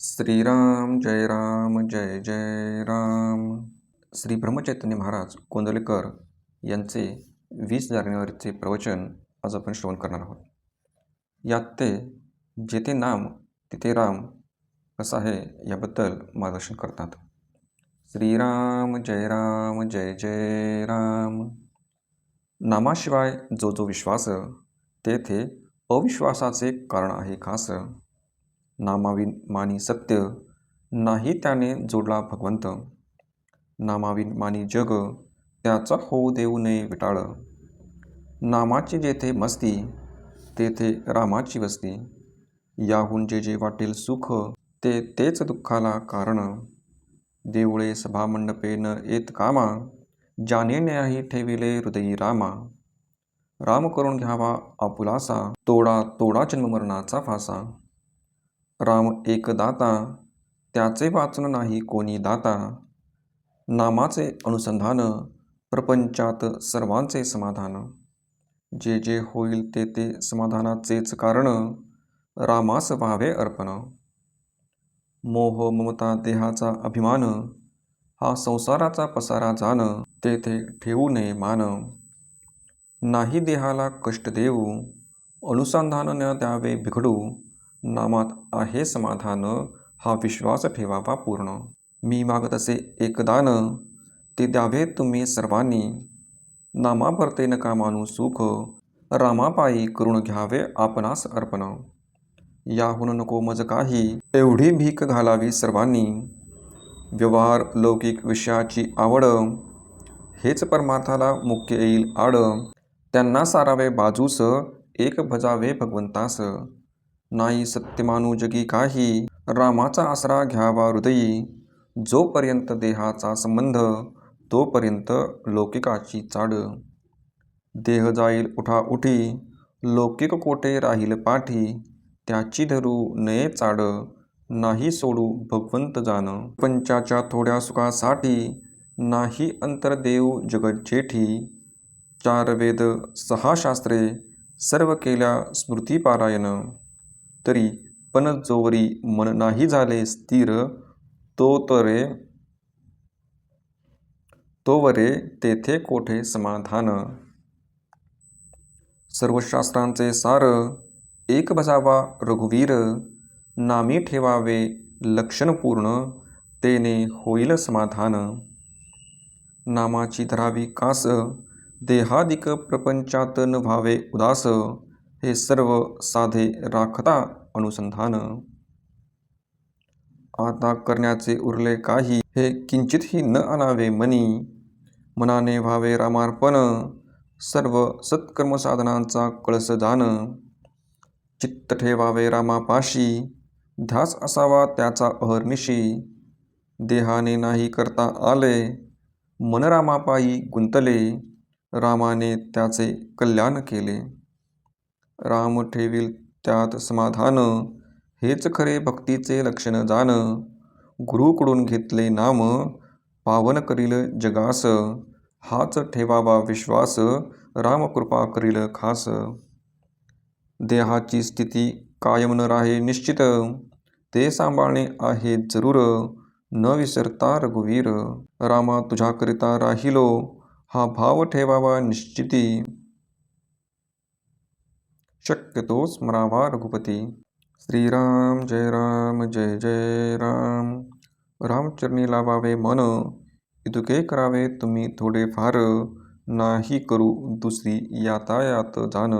श्रीराम जय राम जय जय राम. श्री ब्रह्मचैतन्य महाराज कोंदलेकर यांचे वीस जानेवारीचे प्रवचन आज आपण श्रवण करणार आहोत. यात ते जेथे नाम तिथे राम कसं आहे याबद्दल मार्गदर्शन करतात. श्रीराम जय राम जय जय राम. नामाशिवाय जो जो विश्वास तेथे अविश्वासाचे कारण आहे खास. नामाविन मानी सत्य नाही त्याने जोडला भगवंत. नामाविन मानी जग त्याचा होऊ देऊ नये विटाळ. नामाची जेथे मस्ती तेथे रामाची वस्ती. याहून जे जे वाटेल सुख ते तेच दुःखाला कारण. देवळे सभामंडपे न येत कामा जाने न्याही ठेविले हृदयी रामा. राम करून घ्यावा आपुलासा तोडा तोडा जन्ममरणाचा फासा. राम एक दाता त्याचे वाचन नाही कोणी दाता. नामाचे अनुसंधान प्रपंचात सर्वांचे समाधान. जे जे होईल ते ते समाधानाचेच कारण रामास व्हावे अर्पण. मोह ममता देहाचा अभिमान हा संसाराचा पसारा जाण तेथे ठेवू नये मान. नाही देहाला कष्ट देऊ अनुसंधान न द्यावे बिघडू नामात आहे समाधान हा विश्वास ठेवावा पूर्ण. मी मागत असे एकदान ते द्यावे तुम्ही सर्वांनी. नामापरते नका मानू सुख रामापायी करून घ्यावे आपणास अर्पण. याहून नको मज काही एवढी भीक घालावी सर्वांनी. व्यवहार लौकिक विषयाची आवड हेच परमार्थाला मुख्य येईल आड. त्यांना सारावे बाजूस एक भजावे भगवंतास. नाही सत्य मानू जगी काही. रामाचा आसरा घ्यावा हृदयी. जोपर्यंत देहाचा संबंध तोपर्यंत लौकिकाची चाड. देह जाईल उठा उठी. लौकिक कोठे राहील पाठी. त्याची धरू नये चाड. नाही सोडू भगवंत जाण. पंचाच्या थोड्या सुखासाठी नाही अंतर देऊ जगत जेठी. चार वेद सहा शास्त्रे सर्व केल्या स्मृतीपारायण. तरी पण जोवरी मन नाही झाले स्थिर तो तरे तोवरे तेथे कोठे समाधान? सर्व शास्त्रांचे सार एक बसावा रघुवीर नामी ठेवावे लक्षणपूर्ण तेने होईल समाधान. नामाची धरावी कास देहादिक प्रपंचात न व्हावे उदास हे सर्व साधे राखता अनुसंधान. आता करण्याचे उरले काही हे किंचितही न आणावे मनी. मनाने व्हावे रामार्पण. सर्व सत्कर्म साधनांचा कळस जाण. चित्त ठेवावे रामापाशी. ध्यास असावा त्याचा अहर्निशी. देहाने नाही करता आले. मनरामापायी गुंतले. रामाने त्याचे कल्याण केले. राम ठेवील त्यात समाधान. हेच खरे भक्तीचे लक्षण जाण. गुरुकडून घेतले नाम पावन करील जगास. हाच ठेवावा विश्वास राम कृपा करील खास. देहाची स्थिती कायम न राहे निश्चित. ते सांभाळणे आहे जरूर न विसरता रघुवीर. रामा तुझ्याकरिता राहिलो हा भाव ठेवावा निश्चिती. शक्यतो स्मरावा रघुपती। श्रीराम जय राम जय जय राम। रामचरणी लावावे मन इतुके करावे तुम्ही थोडे फार नाही करू दुसरी यातायात जाण।